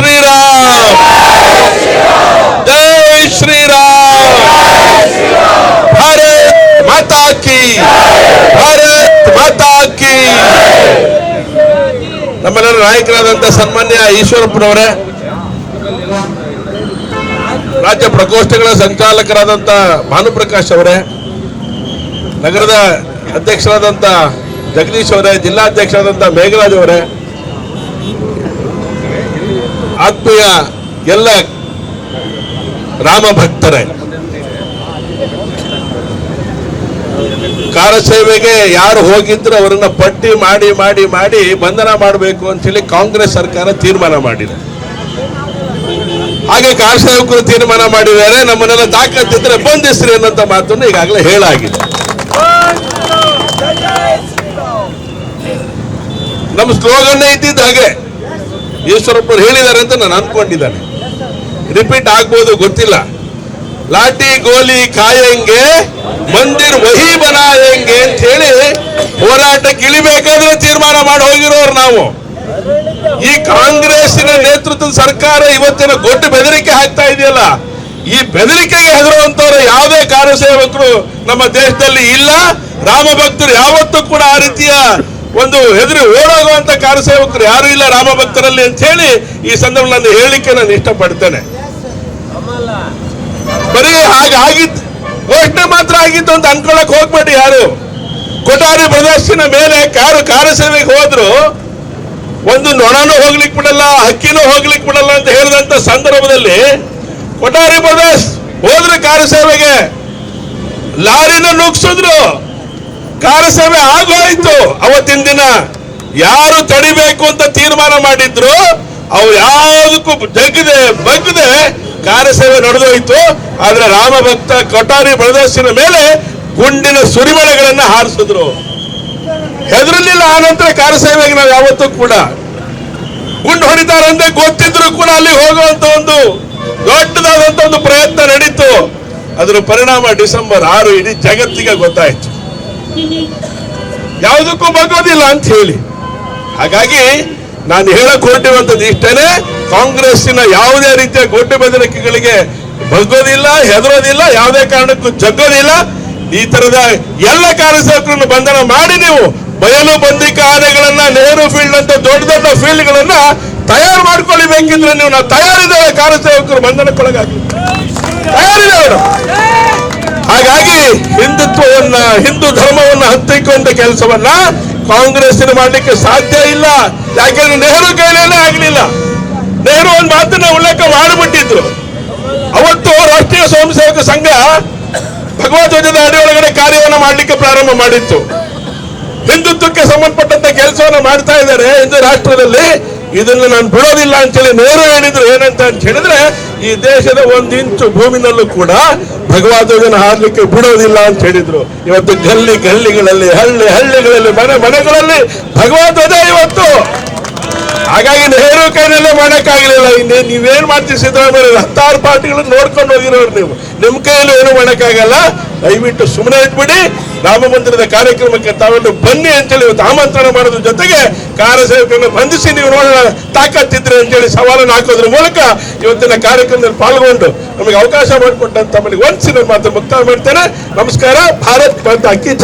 ಶ್ರೀರಾಮ್. ಜೈ ಶ್ರೀರಾಮ್. ಭಾರತ್ ಮಾತಾ ಕಿ. ಭಾರತ್ ಮಾತಾ ಕಿ. ನಮ್ಮೆಲ್ಲರ ಸನ್ಮಾನ್ಯ ಈಶ್ವರಪ್ಪನವರೇ, ರಾಜ್ಯ ಪ್ರಕೋಷ್ಠಗಳ ಸಂಚಾಲಕರಾದಂತ ಭಾನುಪ್ರಕಾಶ್ ಅವರೇ, ನಗರದ ಅಧ್ಯಕ್ಷರಾದಂತ ಜಗದೀಶ್ ಅವರೇ, ಜಿಲ್ಲಾಧ್ಯಕ್ಷರಾದಂತ ಮೇಘರಾಜ್ ಅವರೇ ಆತ್ಮೀಯ ಎಲ್ಲ ರಾಮ ಭಕ್ತರೇ ಸೇವೆಗೆ ಯಾರು ಹೋಗಿದ್ರು ಅವರನ್ನ ಪಟ್ಟಿ ಮಾಡಿ ಮಾಡಿ ಮಾಡಿ ಬಂಧನ ಮಾಡಬೇಕು ಅಂತ ಹೇಳಿ ಕಾಂಗ್ರೆಸ್ ಸರ್ಕಾರ ತೀರ್ಮಾನ ಮಾಡಿದೆ. ಹಾಗೆ ಕಾರ ಸೇವಕರು ತೀರ್ಮಾನ ಮಾಡಿದ್ದಾರೆ, ನಮ್ಮನ್ನೆಲ್ಲ ತಾಕತ್ತಿದ್ರೆ ಬಂಧಿಸ್ರಿ ಅನ್ನೋಂಥ ಮಾತನ್ನು ಈಗಾಗಲೇ ಹೇಳಾಗಿದೆ ನಮ್ಮ ಸ್ಲೋಗನ್ನೇ ಇದ್ದಿದ್ದ ಹಾಗೆ. ಈಶ್ವರಪ್ಪರು ಹೇಳಿದ್ದಾರೆ ಅಂತ ನಾನು ಅನ್ಕೊಂಡಿದ್ದಾನೆ. ರಿಪೀಟ್ ಆಗ್ಬೋದು, ಗೊತ್ತಿಲ್ಲ. ಲಾಟಿ ಗೋಲಿ, ಕಾಯಂಗೆ, ಮಂದಿರ್ ವಹಿ ಬನಾಯಂಗೆ ಅಂತ ಹೇಳಿ ಹೋರಾಟಕ್ಕೆ ಇಳಿಬೇಕಾದ್ರೆ ತೀರ್ಮಾನ ಮಾಡಿ ಹೋಗಿರೋರು ನಾವು. ಈ ಕಾಂಗ್ರೆಸ್ನ ನೇತೃತ್ವದ ಸರ್ಕಾರ ಇವತ್ತಿನ ಗೊಡ್ಡ ಬೆದರಿಕೆ ಹಾಕ್ತಾ ಇದೆಯಲ್ಲ, ಈ ಬೆದರಿಕೆಗೆ ಹೆದರುವಂತವ್ರು ಯಾವುದೇ ಕಾರ್ಯಸೇವಕರು ನಮ್ಮ ದೇಶದಲ್ಲಿ ಇಲ್ಲ. ರಾಮ ಭಕ್ತರು ಯಾವತ್ತೂ ಕೂಡ ಆ ರೀತಿಯ ಒಂದು ಹೆದರಿ ಓಡೋಗುವಂತ ಕಾರ್ಯಸೇವಕರು ಯಾರು ಇಲ್ಲ, ರಾಮ ಭಕ್ತರಲ್ಲಿ ಅಂತ ಹೇಳಿ ಈ ಸಂದರ್ಭದಲ್ಲಿ ಹೇಳಲಿಕ್ಕೆ ನಾನು ಇಷ್ಟಪಡ್ತೇನೆ. ಬರೀ ಹಾಗೆ ಆಗಿತ್ತು, ಘೋಷಣೆ ಮಾತ್ರ ಆಗಿತ್ತು ಅಂತ ಅನ್ಕೊಳಕ್ ಹೋಗ್ಬೇಡಿ ಯಾರು. ಕೊಠಾರಿ ಪ್ರದರ್ಶನ ಮೇಲೆ ಕಾರು ಕಾರ್ಯಸೇವೆಗೆ ಹೋದ್ರು, ಒಂದು ನೊಣನೂ ಹೋಗ್ಲಿಕ್ಕೆ ಬಿಡಲ್ಲ, ಹಕ್ಕಿನೂ ಹೋಗ್ಲಿಕ್ ಬಿಡಲ್ಲ ಅಂತ ಹೇಳಿದಂತ ಸಂದರ್ಭದಲ್ಲಿ ಕೊಠಾರಿ ಬ್ರದರ್ಸ್ ಹೋದ್ರು ಕಾರ್ಯಸೇವೆಗೆ ಲಾರಿನ ನುಗ್ಸಿದ್ರು ಕಾರ್ಯಸೇವೆ ಆಗೋಯ್ತು. ಅವತ್ತಿನ ದಿನ ಯಾರು ತಡಿಬೇಕು ಅಂತ ತೀರ್ಮಾನ ಮಾಡಿದ್ರು, ಅವು ಯಾವುದಕ್ಕೂ ಜಗ್ಗದೆ, ಬಗ್ಗದೆ. ಕಾರ್ಯಸೇವೆ ನಡೆದೋಯ್ತು. ಆದ್ರೆ ರಾಮಭಕ್ತ ಕೊಠಾರಿ ಬ್ರದರ್ಸಿನ ಮೇಲೆ ಗುಂಡಿನ ಸುರಿಮಳೆಗಳನ್ನ ಹಾರಿಸಿದ್ರು. ಹೆದರಲಿಲ್ಲ ಆ ನಂತರ ಕಾರ್ಯಸೇವೆಗೆ ನಾವು ಯಾವತ್ತೂ ಕೂಡ. ಗುಂಡು ಹೊಡಿತಾರಂದ್ರೆ ಗೊತ್ತಿದ್ರು ಕೂಡ ಅಲ್ಲಿ ಹೋಗುವಂತ ಒಂದು ದೊಡ್ಡದಾದಂತ ಒಂದು ಪ್ರಯತ್ನ ನಡೀತು. ಅದರ ಪರಿಣಾಮ ಡಿಸೆಂಬರ್ ಆರು ಇಡೀ ಜಗತ್ತಿಗೆ ಗೊತ್ತಾಯ್ತು. ಯಾವುದಕ್ಕೂ ಬಗ್ಗೋದಿಲ್ಲ ಅಂತ ಹೇಳಿ. ಹಾಗಾಗಿ ನಾನು ಹೇಳಕ್ ಹೊರಟಿರುವಂತದ್ದು ಇಷ್ಟೇನೆ, ಕಾಂಗ್ರೆಸ್ಸಿನ ಯಾವುದೇ ರೀತಿಯ ಗೊಡ್ಡ ಬೆದರಿಕೆಗಳಿಗೆ ಬಗ್ಗೋದಿಲ್ಲ, ಹೆದರೋದಿಲ್ಲ, ಯಾವುದೇ ಕಾರಣಕ್ಕೂ ಜಗ್ಗೋದಿಲ್ಲ. ಈ ತರದ ಎಲ್ಲ ಕಾರ್ಯಸೇವಕರನ್ನು ಬಂಧನ ಮಾಡಿ ನೀವು ಬಯಲು ಬಂದಿಕ ಆನೆಗಳನ್ನ, ನೆಹರು ಫೀಲ್ಡ್ ಅಂತ ದೊಡ್ಡ ದೊಡ್ಡ ಫೀಲ್ಡ್ ಗಳನ್ನ ತಯಾರು ಮಾಡ್ಕೊಳ್ಳಿ ಬೇಕಿದ್ರೆ ನೀವು ನಾವು ತಯಾರಿದ್ದೇವೆ, ಕಾರ್ಯಸೇವಕರು ಬಂಧನಕ್ಕೊಳಗಾಗಿ. ತಯಾರಿದ್ದೇವೆ ಹಿಂದುತ್ವವನ್ನ, ಹಿಂದೂ ಧರ್ಮವನ್ನ ಹತ್ತಿಕೊಂಡ ಕೆಲಸವನ್ನ ಕಾಂಗ್ರೆಸ್ ಮಾಡಲಿಕ್ಕೆ ಸಾಧ್ಯ ಇಲ್ಲ. ಯಾಕೆಂದ್ರೆ ನೆಹರು ಕೈಲೇನೆ ಆಗಲಿಲ್ಲ. ನೆಹರು ಒಂದು ಮಾತನ್ನ ಉಲ್ಲೇಖ ಮಾಡಿಬಿಟ್ಟಿದ್ರು. ಅವತ್ತು ರಾಷ್ಟ್ರೀಯ ಸ್ವಯಂ ಸೇವಕ ಸಂಘ ಭಗವದ್ವಜದ ಅಡಿಯೊಳಗಡೆ ಕಾರ್ಯವನ್ನು ಮಾಡಲಿಕ್ಕೆ ಪ್ರಾರಂಭ ಮಾಡಿತ್ತು. ಹಿಂದುತ್ವಕ್ಕೆ ಸಂಬಂಧಪಟ್ಟಂತ ಕೆಲಸವನ್ನು ಮಾಡ್ತಾ ಇದ್ದಾರೆ ಹಿಂದೂ ರಾಷ್ಟ್ರದಲ್ಲಿ. ಇದನ್ನು ನಾನು ಬಿಡೋದಿಲ್ಲ ಅಂತೇಳಿ ನೇರು ಹೇಳಿದ್ರು. ಏನಂತ ಅಂತ ಹೇಳಿದ್ರೆ, ಈ ದೇಶದ ಒಂದಿಂಚು ಇಂಚು ಭೂಮಿನಲ್ಲೂ ಕೂಡ ಭಗವದ್ವಜನ ಹಾರ್ಲಿಕ್ಕೆ ಬಿಡೋದಿಲ್ಲ ಅಂತ ಹೇಳಿದ್ರು. ಇವತ್ತು ಗಲ್ಲಿ ಗಲ್ಲಿಗಳಲ್ಲಿ, ಹಳ್ಳಿ ಹಳ್ಳಿಗಳಲ್ಲಿ, ಮನೆ ಮನೆಗಳಲ್ಲಿ ಭಗವದ್ವಜ ಇವತ್ತು. ಹಾಗಾಗಿ ನೆಹರು ಕೈನಲ್ಲೇ ಮಾಡಕ್ಕಾಗಲಿಲ್ಲ. ಇನ್ನೇ ನೀವೇನ್ ಮಾಡ್ತೀವಿ ಸಿದ್ದರಾಮಯ್ಯ ಹತ್ತಾರು ಪಾರ್ಟಿಗಳು ನೋಡ್ಕೊಂಡು ಹೋಗಿರೋರು ನೀವು. ನಿಮ್ ಕೈಯಲ್ಲಿ ಏನು ಮಾಡಕ್ಕಾಗಲ್ಲ. ದಯವಿಟ್ಟು ಸುಮ್ಮನೆ ಇಟ್ಬಿಡಿ. ರಾಮ ಮಂದಿರದ ಕಾರ್ಯಕ್ರಮಕ್ಕೆ ತಾವೆಲ್ಲರೂ ಬನ್ನಿ ಅಂತೇಳಿ ಇವತ್ತು ಆಮಂತ್ರಣ ಮಾಡೋದ್ರ ಜೊತೆಗೆ ಕಾರ್ಯಸೇವಕರನ್ನು ಬಂಧಿಸಿ ನೀವು ನೋಡೋಣ ತಾಕತ್ತಿದ್ರೆ ಅಂತೇಳಿ ಸವಾಲನ್ನು ಹಾಕೋದ್ರ ಮೂಲಕ ಇವತ್ತಿನ ಕಾರ್ಯಕ್ರಮದಲ್ಲಿ ಪಾಲ್ಗೊಂಡು ನಮಗೆ ಅವಕಾಶ ಮಾಡಿಕೊಟ್ಟಂತ ತಮ್ಮಲ್ಲಿ ಒಂದ್ಸಿ ನನ್ನ ಮಾತು ಮುಕ್ತಾಯ ಮಾಡ್ತೇನೆ. ನಮಸ್ಕಾರ. ಭಾರತ್ ಬಂದ್ ಅಕ್ಕಿ